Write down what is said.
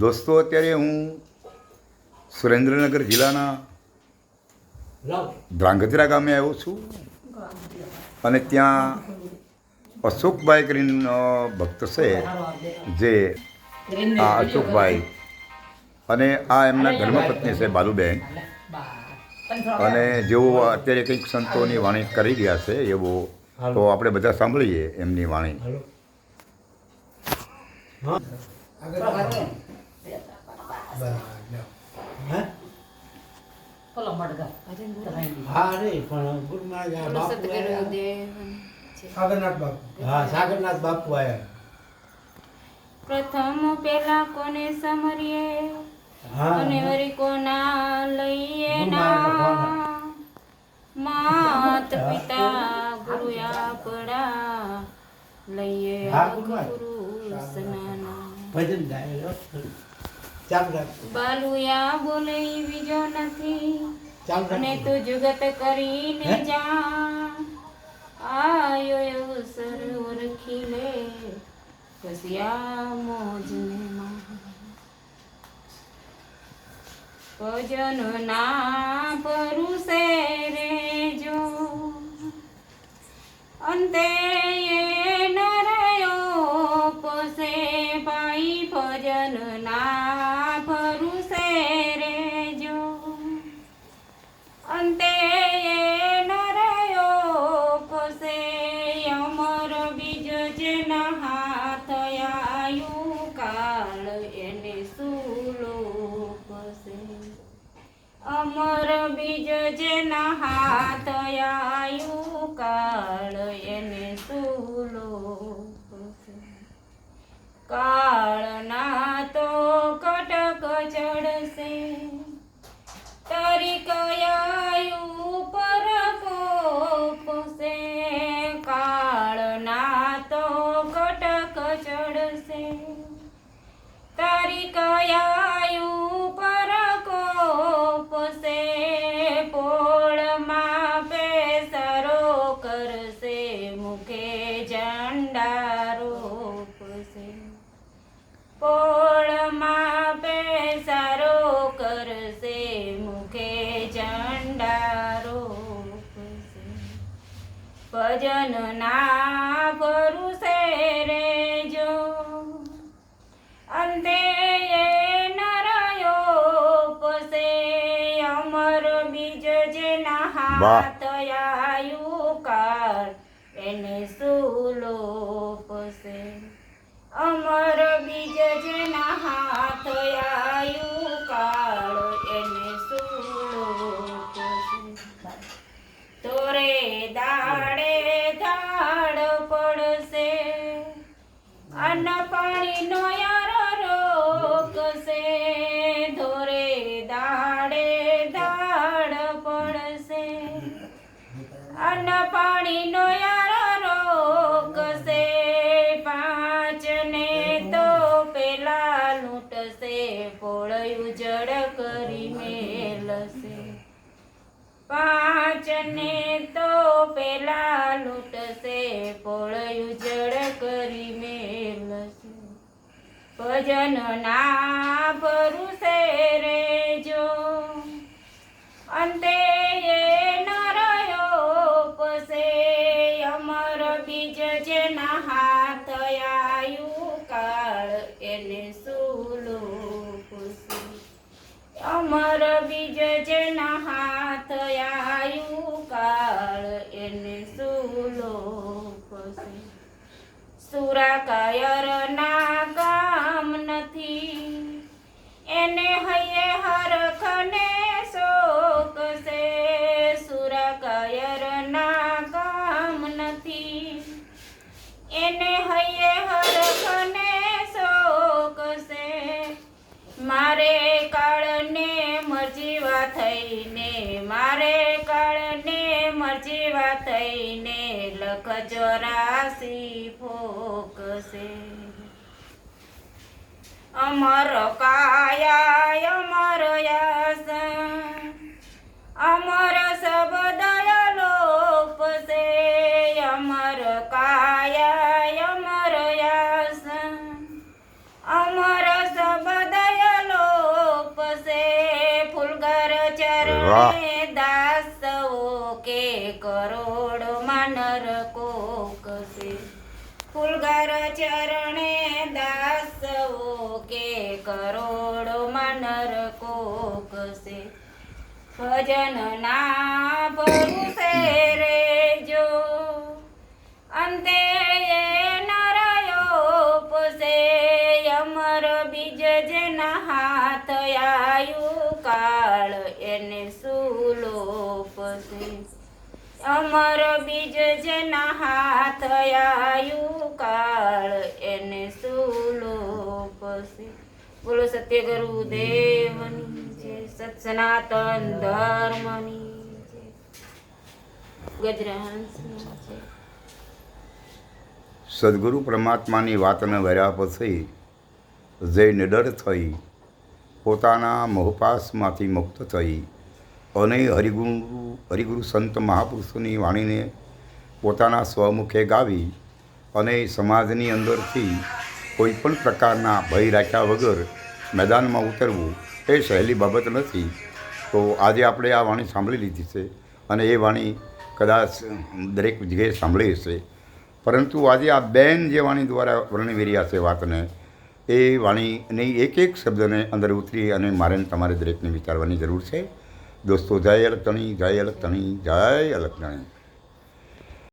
દોસ્તો, અત્યારે હું સુરેન્દ્રનગર જિલ્લાના ધ્રાંગધ્રા ગામે આવ્યો છું. અને ત્યાં અશોકભાઈ કરીને ભક્ત છે, જે આ અશોકભાઈ. અને આ એમના ધર્મપત્ની છે, બાલુબેન. અને જેઓ અત્યારે કંઈક સંતોની વાણી કરી રહ્યા છે, એવો, તો આપણે બધા સાંભળીએ એમની વાણી. સાગરનાથ બાપુ હા સાગરનાથ બાપુ આયા પ્રથમ પેલા કોને સમરીએ અને વરી કોના લઈએ ના? માત પિતા ગુરુ આપડા લઈએ ગુરુ ગુરુ સનાના. ભજન ગાય ચાલુ રાખ. બાલુયા બોલે ઈ બીજો નથી. ચાલુ અને રાખ તું જુગત કરીને હે? જા. આયો એવું સર ઓળખી લે પછી આ મોજને માં. ભજન ના પરુષે રે જો. અંતે એ ન રહ્યો પોસે પાઈ ભજન ના અમર બીજ જેના હાથ આયુ કાળ એને સુલો. કાળના તો કટક ચડશે. ભજન ના પરુષે રે જો. અંતે એ નરયો પસે અમર બીજ જેના હાથ આયુ કાર એને સુલો પસે. અમર બીજ અન્ન પાણી નો યાર પાંચ ને તો પેલા લૂંટશે પોળયું જડ કરી મેલશે. પાંચ ને તો પેલા લૂંટશે પોળયું જડ કરી મેલશે. ભજન ના ભરુષે રે જો. અંતે સુરા કાયર ના કામ નથી. એને હૈયે હરખને શોક છે. સુરા કાયર ના કામ નથી. એને હૈયે હરખને શોક છે. મારે કાળને મરજીવા થઈને, મારે કાળને મરજીવા થઈને ખજરાસી ફોકશે અમર કાયા અમર યાસ. અમર શબ્દ લોપશે અમર કાયા અમર યાસ. અમર શબ્દ લોપશે ફૂલગર ચરણે ચરણે દાસવો કે કરોડ માનર કોકસે ભજન ના ભરુસે રે જો? અંતે અમર બીજ જેના હાથ આયુ કાળ, એને સુલો પછી બોલો સત્ય ગુરુદેવની દેવની જય. સત ધર્મની જય. સદગુરુ પરમાત્માની વાતને વર્યા પછી જે નિડર થઈ, પોતાના મોહપાસમાંથી મુક્ત થઈ. અને હરિગુરુ હરિગુરુ સંત મહાપુરુષોની વાણીને પોતાના સ્વમુખે ગાવી અને સમાજની અંદરથી કોઈ પણ પ્રકારના ભય રાખ્યા વગર મેદાનમાં ઉતરવું એ સહેલી બાબત નથી. તો આજે આપણે આ વાણી સાંભળી લીધી છે અને એ વાણી કદાચ દરેક જગ્યાએ સાંભળી હશે. પરંતુ આજે આ બેન જે વાણી દ્વારા વર્ણવી રહ્યા છે વાતને, એ વાણીની એક એક શબ્દને અંદર ઉતરી અને મારે તમારે દરેકને વિચારવાની જરૂર છે. દોસ્તો જય અલગતણી જય અલગતણી જય અલગતણી